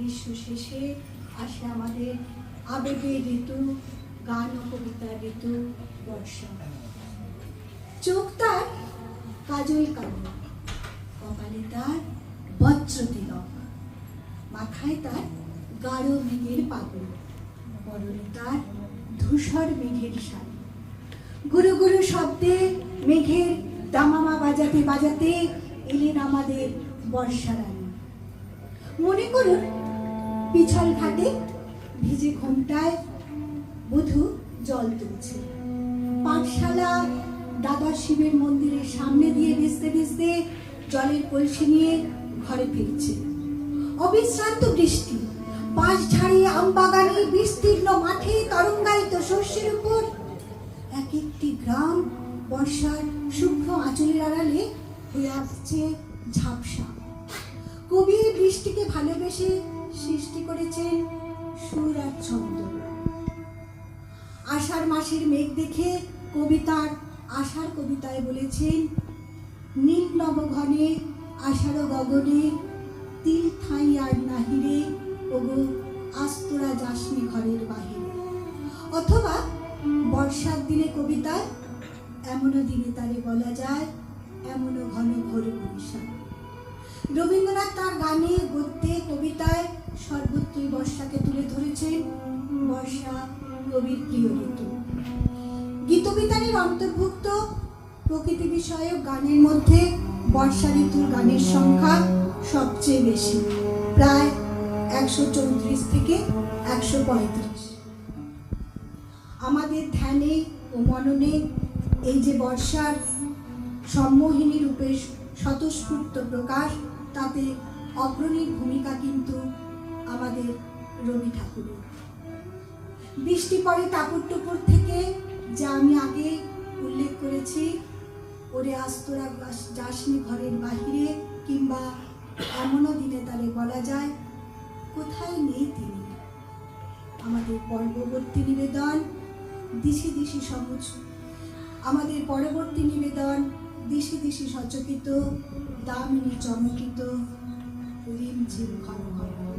গ্রীষ্ম শেষে আসে আমাদের আবেগের ঋতু, গান ও কবিতার ঋতু বর্ষা চোখ তার কাজল কালো, কপালে তার বজ্র তিলক, মাথায় তার গাঢ় মেঘের পাগল পরনে তার ধূসর মেঘের শাড়ি গুরু গুরু শব্দে মেঘের দামামা বাজাতে বাজাতে এলেন আমাদের বর্ষা রানী। মনে করুন পিছল ঘাটে ভিজে ঘোমটায় বধূ জল তুলছে। পাঠশালা দাদা শিবের মন্দিরের সামনে দিয়ে ভেসতে ভেসতে জলের কলসি নিয়ে ঘরে ফিরছে। অবিশ্রান্ত বৃষ্টি, পাশ ঝাড়িয়ে আমবাগানে বিস্তীর্ণ মাঠে তরঙ্গায়িত শস্যের উপর এক একটি গ্রাম বর্ষার শুভ্র আঁচলের আড়ালে হয়ে আসছে ঝাপসা। কবি বৃষ্টিকে ভালোবেসে সৃষ্টি করেছেন সুর আর ছন্দ আষাঢ় মাসের মেঘ দেখে কবিতার আষাঢ় কবিতায় বলেছেন, নীল নবঘনে, আষাঢ় গগনে, তিল ঠাই আর নাহিরে, ওগো আস্তরা যাসনি ঘরের বাহিরে। অথবা বর্ষার দিনে কবিতায়, এমনও দিনে তারে বলা যায়, এমনও ঘন ঘোর বরিশা রবীন্দ্রনাথ তার গানে সর্বত্রই তুলে ধরেছেন বর্ষা কবির প্রিয় ঋতু। গীতবিতানের অন্তর্ভুক্ত প্রকৃতি বিষয়ক গানের মধ্যে বর্ষা ঋতুর গানের সংখ্যা সবচেয়ে বেশি, প্রায় একশো চৌত্রিশ থেকে একশো পঁয়ত্রিশ। আমাদের ধ্যানে ও মননে এই যে বর্ষার সম্মোহিনী রূপে স্বতঃস্ফূর্ত প্রকাশ, তাতে অগ্রণী ভূমিকা কিন্তু আমাদের রবি ঠাকুরের। বৃষ্টি পরে টাপুর টুপুর থেকে, যা আমি আগে উল্লেখ করেছি, ওরে আস্তরা যাসনি ঘরের বাহিরে, কিংবা এমনও দিনে তারে বলা যায়, কোথায় নেই তিনি। আমাদের পরবর্তী নিবেদন, দিশি দিশি সবুজ। আমাদের পরবর্তী নিবেদন, দিশি দিশি সচকিত, দামিনী চমকিত, রিমঝিম ঘন ঘন।